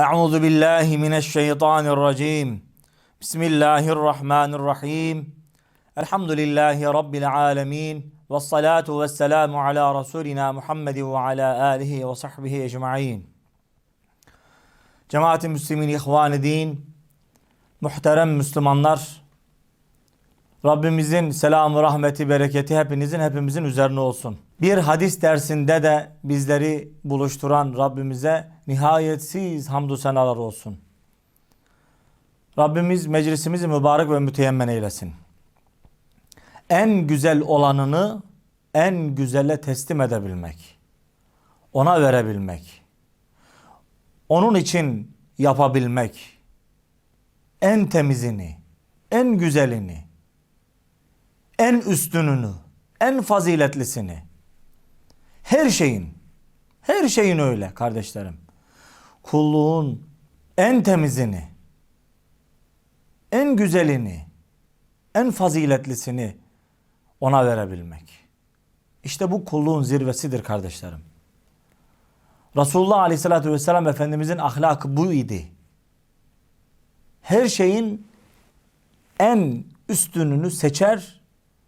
Euzu billahi mineşşeytanirracim. Bismillahirrahmanirrahim. Elhamdülillahi rabbil alamin. Ves salatu vesselamu ala rasulina Muhammed ve ala alihi ve sahbihi ecmaîn. Cemaat-i Müslümin ihvan din, muhterem Müslümanlar, Rabbimizin selamı, rahmeti, bereketi hepinizin, hepimizin üzerine olsun. Bir hadis dersinde de bizleri buluşturan Rabbimize nihayetsiz hamdü senalar olsun. Rabbimiz meclisimizi mübarek ve müteyemmen eylesin. En güzel olanını en güzelle teslim edebilmek. Ona verebilmek. Onun için yapabilmek. En temizini, en güzelini, en üstününü, en faziletlisini. Her şeyin, her şeyin öyle kardeşlerim. Kulluğun en temizini, en güzelini, en faziletlisini ona verebilmek. İşte bu kulluğun zirvesidir kardeşlerim. Resulullah Aleyhisselatü Vesselam Efendimizin ahlakı bu idi. Her şeyin en üstününü seçer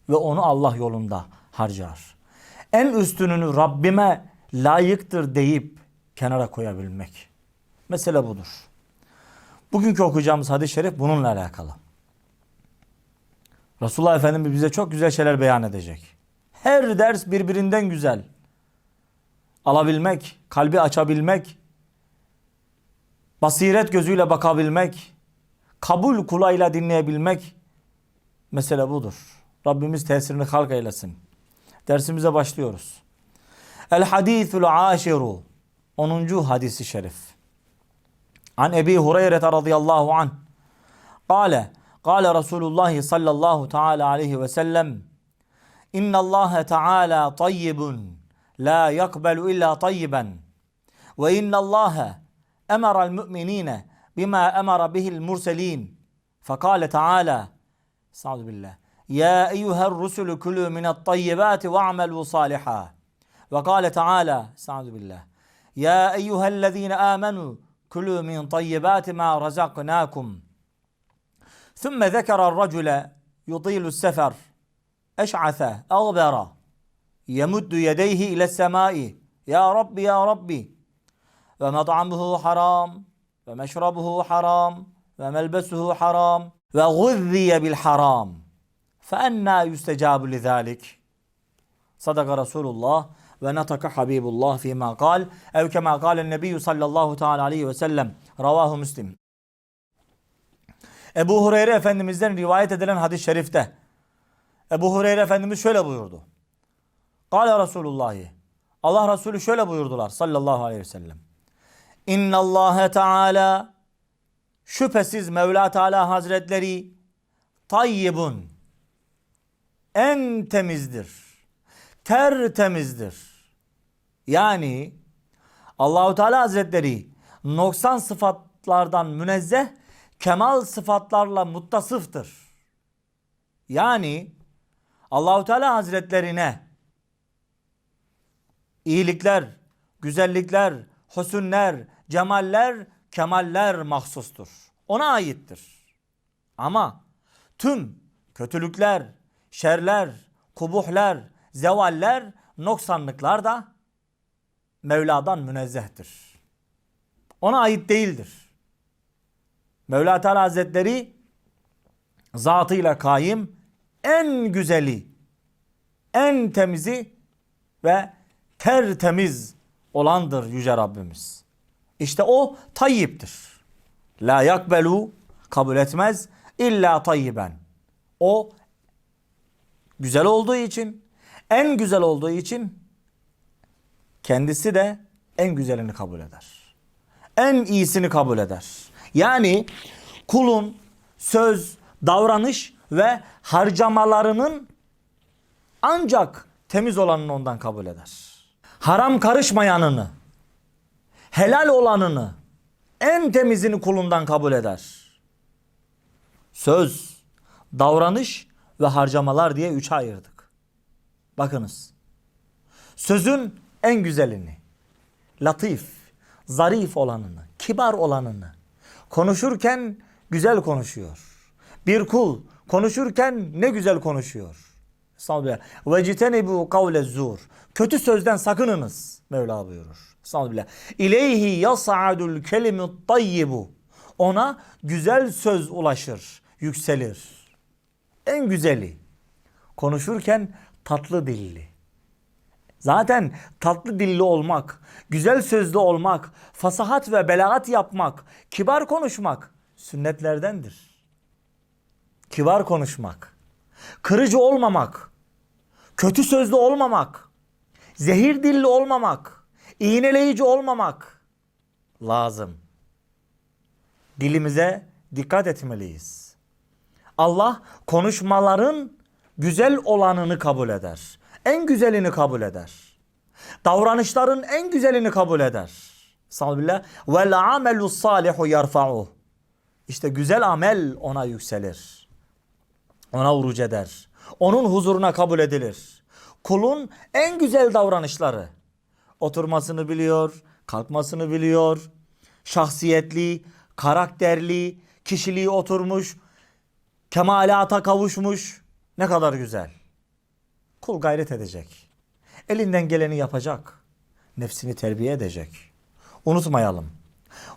ve onu Allah yolunda harcar. En üstününü Rabbime layıktır deyip kenara koyabilmek. Mesele budur. Bugünkü okuyacağımız hadis-i şerif bununla alakalı. Resulullah Efendimiz bize çok güzel şeyler beyan edecek. Her ders birbirinden güzel. Alabilmek, kalbi açabilmek, basiret gözüyle bakabilmek, kabul kulağıyla dinleyebilmek mesele budur. Rabbimiz tesirini halk eylesin. Dersimize başlıyoruz. El hadithul aşiru 10. hadisi şerif. An Ebi Hureyre radıyallahu anh. Kale Kale Resulullah sallallahu teala aleyhi ve sellem İnna Allah Teala tayyibun la yakbelu illa tayyiben ve inna Allah emara el-mü'minine bima emara bihil murselin fekale Teala Estağfirullah billah يا أيها الرسل كلوا من الطيبات واعملوا صالحا. وقال تعالى استعوذ بالله يا أيها الذين آمنوا كلوا من طيبات ما رزقناكم. ثم ذكر الرجل يطيل السفر أشعث أغبر يمد يديه إلى السماء يا رب يا ربي ومطعمه حرام ومشربه حرام وملبسه حرام وغذي بالحرام. فأنا يستجاب لذلك صدق رسول الله ونطق حبيب الله فيما قال أو كما قال النبي صلى الله تعالى عليه وسلم رواه مسلم Ebu Hureyre Efendimiz'den rivayet edilen hadis-i şerifte Ebu Hureyre Efendimiz şöyle buyurdu. Kale Resulullah Allah Resulü şöyle buyurdular sallallahu aleyhi ve sellem. İnna Allah Teala şüphesiz Mevla Teala Hazretleri tayyibun en temizdir. Tertemizdir. Yani Allahu Teala Hazretleri noksan sıfatlardan münezzeh, kemal sıfatlarla muttasıftır. Yani Allahu Teala Hazretlerine iyilikler, güzellikler, husünler, cemaller, kemaller mahsustur. Ona aittir. Ama tüm kötülükler, şerler, kubuhler, zevaller, noksanlıklar da Mevla'dan münezzehtir. Ona ait değildir. Mevla Teala Hazretleri zatıyla kaim en güzeli, en temizi ve tertemiz olandır Yüce Rabbimiz. İşte o tayyiptir. La yakbelu kabul etmez illa tayyiben. O güzel olduğu için, en güzel olduğu için kendisi de en güzelini kabul eder. En iyisini kabul eder. Yani kulun söz, davranış ve harcamalarının ancak temiz olanını ondan kabul eder. Haram karışmayanını, helal olanını, en temizini kulundan kabul eder. Söz, davranış ve harcamalar diye üçe ayırdık. Bakınız. Sözün en güzelini, latif, zarif olanını, kibar olanını. Konuşurken güzel konuşuyor. Bir kul konuşurken ne güzel konuşuyor. Ve citenibu kavle zur. Kötü sözden sakınınız. Mevla buyurur. Estağfirullah. İleyhi yas'adul kelimut tayyibu. Ona güzel söz ulaşır, yükselir. En güzeli. Konuşurken tatlı dilli. Zaten tatlı dilli olmak, güzel sözlü olmak, fasahat ve belagat yapmak, kibar konuşmak sünnetlerdendir. Kibar konuşmak, kırıcı olmamak, kötü sözlü olmamak, zehir dilli olmamak, iğneleyici olmamak lazım. Dilimize dikkat etmeliyiz. Allah konuşmaların güzel olanını kabul eder. En güzelini kabul eder. Davranışların en güzelini kabul eder. Sallallahu vel amelu salihu yerfa'u. İşte güzel amel ona yükselir. Ona uruc eder. Onun huzuruna kabul edilir. Kulun en güzel davranışları. Oturmasını biliyor, kalkmasını biliyor. Şahsiyetli, karakterli, kişiliği oturmuş, kemalata kavuşmuş. Ne kadar güzel. Kul gayret edecek. Elinden geleni yapacak. Nefsini terbiye edecek. Unutmayalım.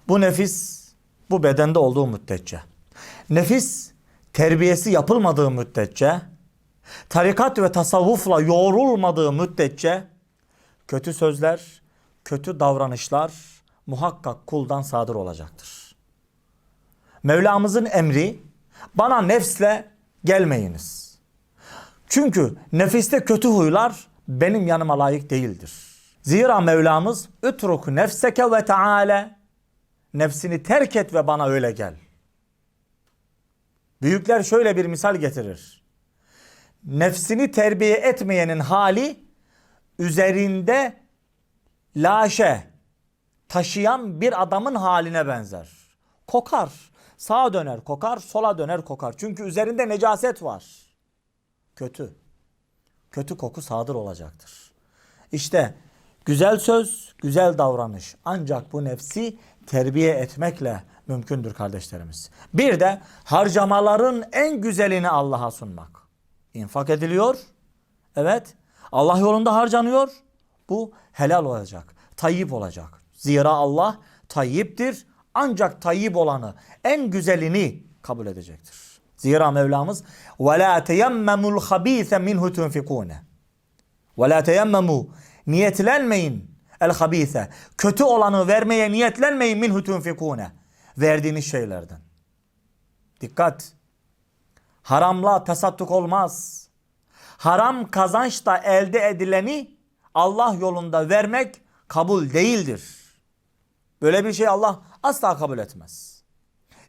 Bu nefis bu bedende olduğu müddetçe. Nefis terbiyesi yapılmadığı müddetçe, tarikat ve tasavvufla yoğrulmadığı müddetçe kötü sözler, kötü davranışlar muhakkak kuldan sadır olacaktır. Mevlamızın emri bana nefsle gelmeyiniz. Çünkü nefiste kötü huylar benim yanıma layık değildir. Zira Mevlamız ütruk nefseke ve teala nefsini terk et ve bana öyle gel. Büyükler şöyle bir misal getirir. Nefsini terbiye etmeyenin hali üzerinde laşe taşıyan bir adamın haline benzer. Kokar. Sağa döner kokar, sola döner kokar. Çünkü üzerinde necaset var. Kötü. Kötü koku sadır olacaktır. İşte güzel söz, güzel davranış ancak bu nefsi terbiye etmekle mümkündür kardeşlerimiz. Bir de harcamaların en güzelini Allah'a sunmak. İnfak ediliyor. Evet. Allah yolunda harcanıyor. Bu helal olacak. Tayyip olacak. Zira Allah tayyiptir Ancak tayyip olanı, en güzelini kabul edecektir. Zira Mevlamız وَلَا تَيَمَّمُوا الْخَب۪يثَ مِنْهُ تُنْفِقُونَ وَلَا تَيَمَّمُوا Niyetlenmeyin el habise. Kötü olanı vermeye niyetlenmeyin minhu tunfikune. Verdiğiniz şeylerden. Dikkat. Haramla tasadduk olmaz. Haram kazançla elde edileni Allah yolunda vermek kabul değildir. Böyle bir şey Allah asla kabul etmez.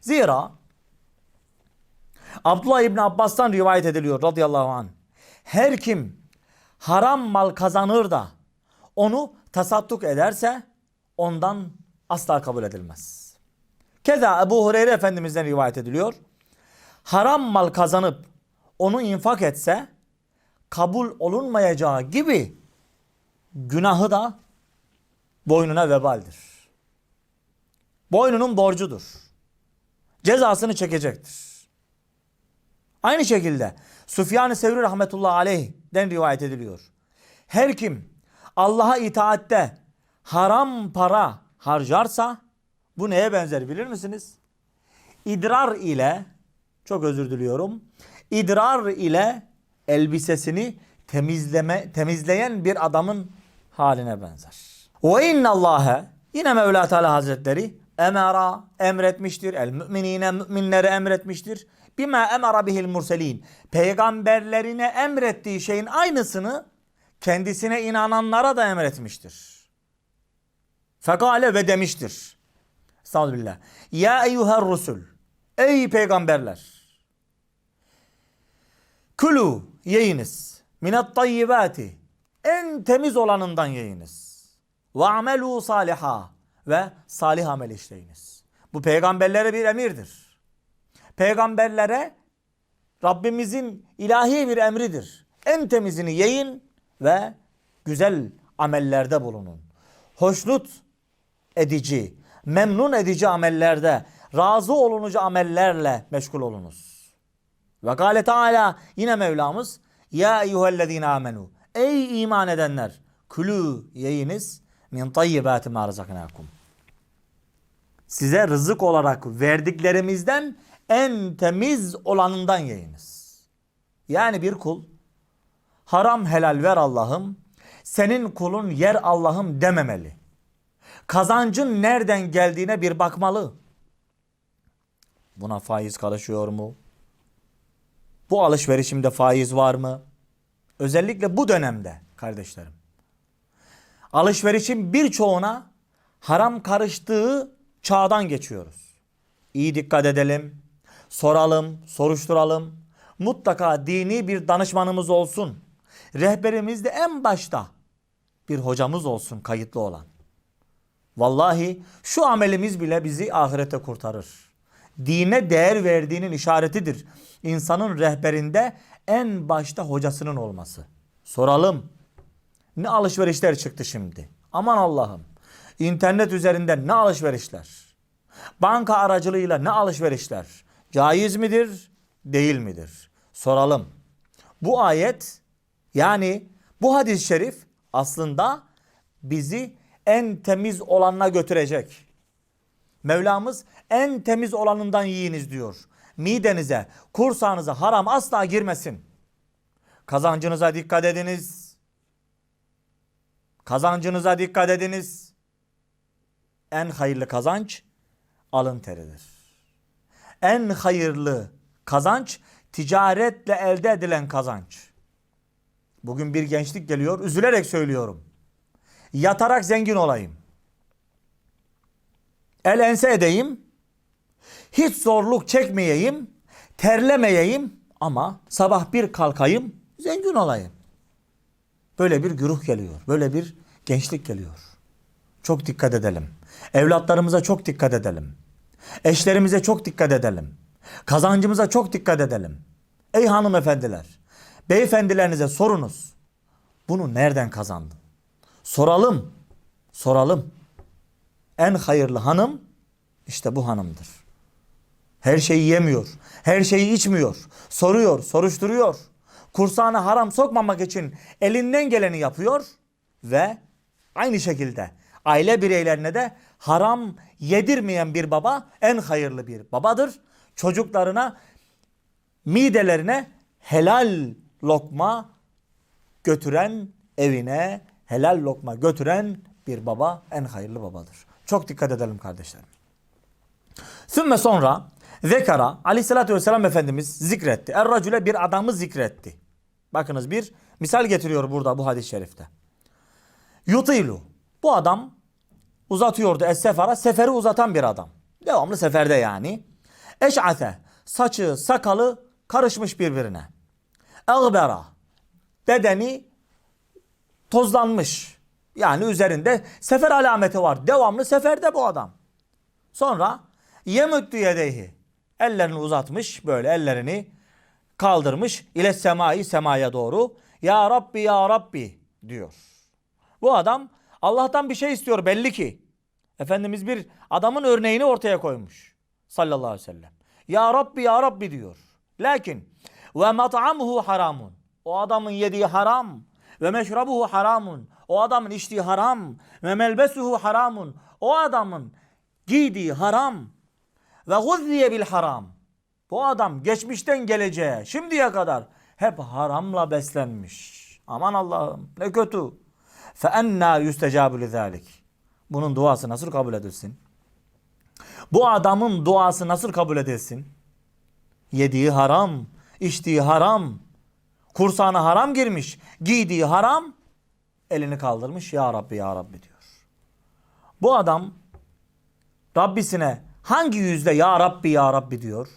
Zira Abdullah İbni Abbas'tan rivayet ediliyor radıyallahu anh. Her kim haram mal kazanır da onu tasadduk ederse ondan asla kabul edilmez. Keza Ebu Hureyre Efendimiz'den rivayet ediliyor. Haram mal kazanıp onu infak etse kabul olunmayacağı gibi günahı da boynuna vebaldir. Boynunun borcudur. Cezasını çekecektir. Aynı şekilde Süfyan-ı Sevri rahmetullahi aleyh'den rivayet ediliyor. Her kim Allah'a itaatte haram para harcarsa bu neye benzer bilir misiniz? İdrar ile çok özür diliyorum. İdrar ile elbisesini temizleme temizleyen bir adamın haline benzer. Ve innallâhe yine Mevla Teala Hazretleri emera emretmiştir. El müminine müminlere emretmiştir. Bima emara bihil murselin. Peygamberlerine emrettiği şeyin aynısını kendisine inananlara da emretmiştir. Fekale ve demiştir. Estağfirullah. Ya eyyuher rusul. Ey peygamberler. Kulu yiyiniz. Minat tayyibati. En temiz olanından yiyiniz. Ve amelu saliha. Ve salih amel işleyiniz. Bu peygamberlere bir emirdir. Peygamberlere Rabbimizin ilahi bir emridir. En temizini yiyin ve güzel amellerde bulunun. Hoşnut edici, memnun edici amellerde, razı olunucu amellerle meşgul olunuz. Ve gale Teala yine Mevlamız Ya eyyühellezine amenu Ey iman edenler külü yiyiniz min tayyibati ma razaknakum. Size rızık olarak verdiklerimizden en temiz olanından yiyiniz. Yani bir kul haram helal ver Allah'ım senin kulun yer Allah'ım dememeli. Kazancın nereden geldiğine bir bakmalı. Buna faiz karışıyor mu? Bu alışverişimde faiz var mı? Özellikle bu dönemde kardeşlerim. Alışverişin birçoğuna haram karıştığı çağdan geçiyoruz. İyi dikkat edelim, soralım, soruşturalım. Mutlaka dini bir danışmanımız olsun. Rehberimiz de en başta bir hocamız olsun kayıtlı olan. Vallahi şu amelimiz bile bizi ahirete kurtarır. Dine değer verdiğinin işaretidir. İnsanın rehberinde en başta hocasının olması. Soralım. Ne alışverişler çıktı şimdi? Aman Allah'ım. İnternet üzerinden ne alışverişler? Banka aracılığıyla ne alışverişler? Caiz midir? Değil midir? Soralım. Bu ayet yani bu hadis-i şerif aslında bizi en temiz olanına götürecek. Mevlamız en temiz olanından yiyiniz diyor. Midenize, kursağınıza haram asla girmesin. Kazancınıza dikkat ediniz. Kazancınıza dikkat ediniz. En hayırlı kazanç alın teridir. En hayırlı kazanç ticaretle elde edilen kazanç. Bugün bir gençlik geliyor, üzülerek söylüyorum. Yatarak zengin olayım. El ense edeyim. Hiç zorluk çekmeyeyim. Terlemeyeyim ama sabah bir kalkayım, zengin olayım. Böyle bir güruh geliyor. Böyle bir gençlik geliyor. Çok dikkat edelim. Evlatlarımıza çok dikkat edelim. Eşlerimize çok dikkat edelim. Kazancımıza çok dikkat edelim. Ey hanımefendiler, beyefendilerinize sorunuz. Bunu nereden kazandın? Soralım. Soralım. En hayırlı hanım işte bu hanımdır. Her şeyi yemiyor. Her şeyi içmiyor. Soruyor, soruşturuyor. Kursağına haram sokmamak için elinden geleni yapıyor ve aynı şekilde aile bireylerine de haram yedirmeyen bir baba en hayırlı bir babadır. Çocuklarına midelerine helal lokma götüren evine helal lokma götüren bir baba en hayırlı babadır. Çok dikkat edelim kardeşlerim. Sümme sonra Zekara aleyhissalatü vesselam Efendimiz zikretti. Er-racüle bir adamı zikretti. Bakınız bir misal getiriyor burada bu hadis-i şerifte. Yutilu. Bu adam uzatıyordu es-sefara. Seferi uzatan bir adam. Devamlı seferde yani. Eş'ate. Saçı, sakalı karışmış birbirine. Egbera. Bedeni tozlanmış. Yani üzerinde sefer alameti var. Devamlı seferde bu adam. Sonra yemüttü yedeyhi. Ellerini uzatmış böyle ellerini kaldırmış ile semayı semaya doğru. Ya Rabbi ya Rabbi diyor. Bu adam Allah'tan bir şey istiyor belli ki. Efendimiz bir adamın örneğini ortaya koymuş. Sallallahu aleyhi ve sellem. Ya Rabbi ya Rabbi diyor. Lakin ve mat'amuhu haramun. O adamın yediği haram. Ve meşrabuhu haramun. O adamın içtiği haram. Ve melbesuhu haramun. O adamın giydiği haram. Ve guzziye bil haram. Bu adam geçmişten geleceğe şimdiye kadar hep haramla beslenmiş. Aman Allah'ım ne kötü. Fe enna yüstecabu lizalik. Bunun duası nasıl kabul edilsin? Bu adamın duası nasıl kabul edilsin? Yediği haram, içtiği haram, kursağına haram girmiş, giydiği haram, elini kaldırmış ya Rabbi ya Rabbi diyor. Bu adam Rabbisine hangi yüzde ya Rabbi ya Rabbi diyor?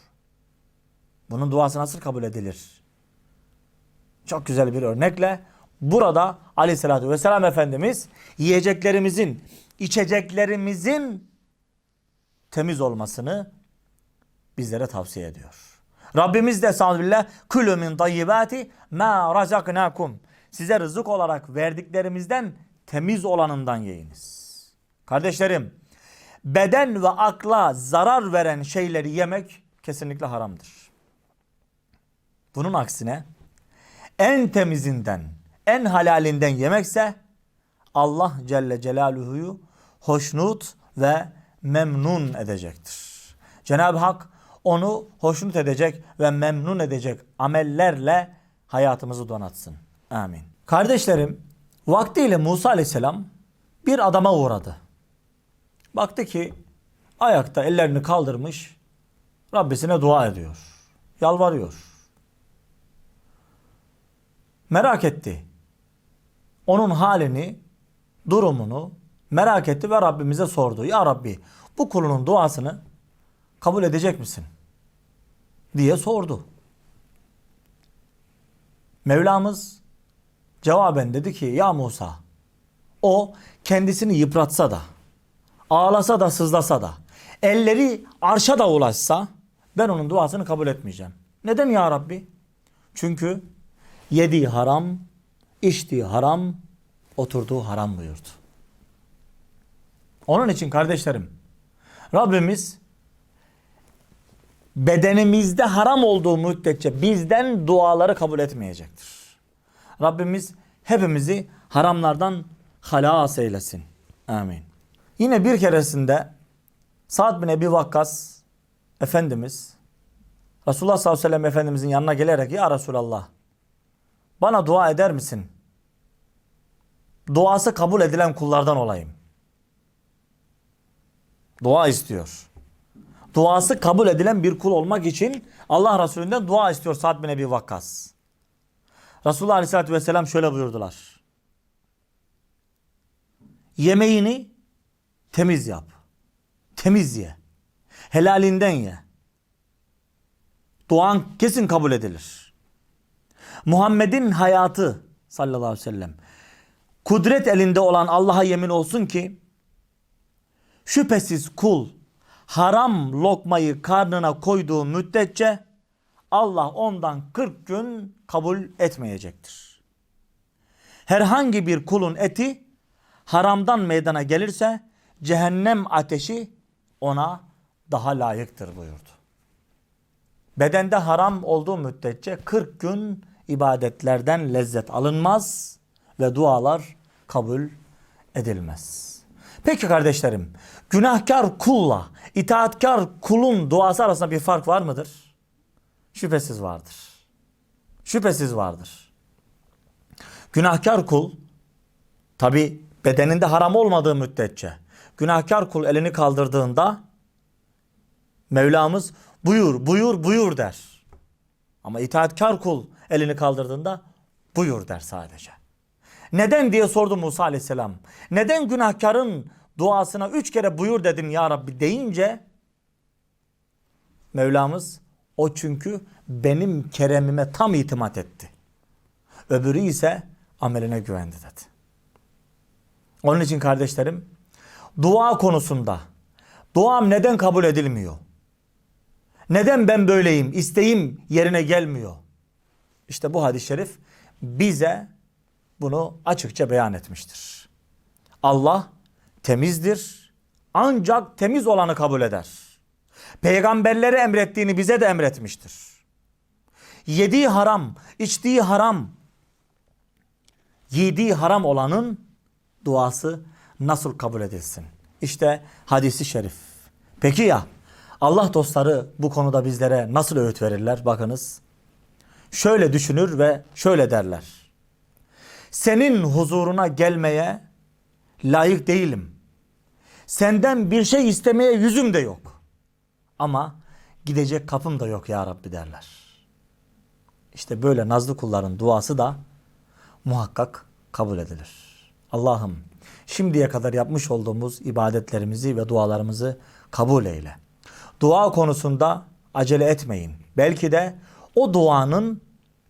Bunun duası nasıl kabul edilir? Çok güzel bir örnekle burada aleyhissalatü vesselam Efendimiz yiyeceklerimizin, içeceklerimizin temiz olmasını bizlere tavsiye ediyor. Rabbimiz de estağfirullah külü min tayyibati ma razaknakum. Size rızık olarak verdiklerimizden temiz olanından yiyiniz. Kardeşlerim beden ve akla zarar veren şeyleri yemek kesinlikle haramdır. Bunun aksine en temizinden, en halalinden yemekse Allah Celle Celaluhu'yu hoşnut ve memnun edecektir. Cenab-ı Hak onu hoşnut edecek ve memnun edecek amellerle hayatımızı donatsın. Amin. Kardeşlerim, vaktiyle Musa Aleyhisselam bir adama uğradı. Baktı ki ayakta ellerini kaldırmış Rabbisine dua ediyor. Yalvarıyor. Merak etti. Onun halini, durumunu merak etti ve Rabbimize sordu. Ya Rabbi bu kulunun duasını kabul edecek misin? diye sordu. Mevlamız cevaben dedi ki ya Musa o kendisini yıpratsa da ağlasa da sızlasa da elleri arşa da ulaşsa ben onun duasını kabul etmeyeceğim. Neden ya Rabbi? Çünkü yediği haram, içtiği haram, oturduğu haram buyurdu. Onun için kardeşlerim Rabbimiz bedenimizde haram olduğu müddetçe bizden duaları kabul etmeyecektir. Rabbimiz hepimizi haramlardan halas eylesin. Amin. Yine bir keresinde Sa'd bin Ebi Vakkas Efendimiz Resulullah sallallahu aleyhi ve sellem Efendimizin yanına gelerek ya Resulallah bana dua eder misin? Duası kabul edilen kullardan olayım. Dua istiyor. Duası kabul edilen bir kul olmak için Allah Resulü'nden dua istiyor Sa'd bin Ebi Vakkas. Resulullah Aleyhisselatü Vesselam şöyle buyurdular. Yemeğini temiz yap. Temiz ye. Helalinden ye. Duan kesin kabul edilir. Muhammed'in hayatı sallallahu aleyhi ve sellem kudret elinde olan Allah'a yemin olsun ki şüphesiz kul haram lokmayı karnına koyduğu müddetçe Allah ondan 40 gün kabul etmeyecektir. Herhangi bir kulun eti haramdan meydana gelirse cehennem ateşi ona daha layıktır buyurdu. Bedende haram olduğu müddetçe 40 gün ibadetlerden lezzet alınmaz ve dualar kabul edilmez. Peki kardeşlerim, günahkar kulla itaatkar kulun duası arasında bir fark var mıdır? Şüphesiz vardır. Şüphesiz vardır. Günahkar kul tabi bedeninde haram olmadığı müddetçe günahkar kul elini kaldırdığında Mevlamız buyur buyur buyur der. Ama itaatkar kul elini kaldırdığında buyur der sadece. Neden diye sordu Musa aleyhisselam. Neden günahkarın duasına üç kere buyur dedin ya Rabbi deyince Mevlamız o çünkü benim keremime tam itimat etti. Öbürü ise ameline güvendi dedi. Onun için kardeşlerim dua konusunda duam neden kabul edilmiyor? Neden ben böyleyim? İsteğim yerine gelmiyor. İşte bu hadis-i şerif bize bunu açıkça beyan etmiştir. Allah temizdir. Ancak temiz olanı kabul eder. Peygamberlere emrettiğini bize de emretmiştir. Yediği haram, içtiği haram, yediği haram olanın duası nasıl kabul edilsin? İşte hadisi şerif. Peki ya Allah dostları bu konuda bizlere nasıl öğüt verirler? Bakınız. Şöyle düşünür ve şöyle derler. Senin huzuruna gelmeye layık değilim. Senden bir şey istemeye yüzüm de yok. Ama gidecek kapım da yok ya Rabbi derler. İşte böyle nazlı kulların duası da muhakkak kabul edilir. Allah'ım şimdiye kadar yapmış olduğumuz ibadetlerimizi ve dualarımızı kabul eyle. Dua konusunda acele etmeyin. Belki de o duanın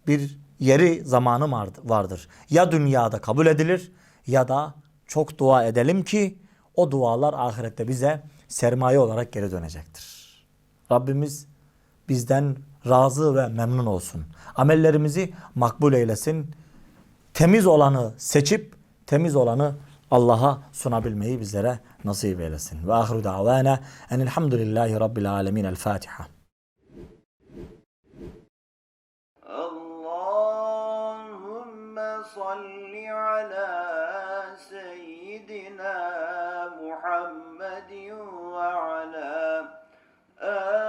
bir yeri zamanı vardır. Ya dünyada kabul edilir ya da çok dua edelim ki o dualar ahirette bize sermaye olarak geri dönecektir. Rabbimiz bizden razı ve memnun olsun. Amellerimizi makbul eylesin. Temiz olanı seçip temiz olanı Allah'a sunabilmeyi bizlere nasip eylesin. Ve ahiru da'vana enelhamdülillahi rabbil alemin. El Fatiha. على سيدنا محمد وعلى آله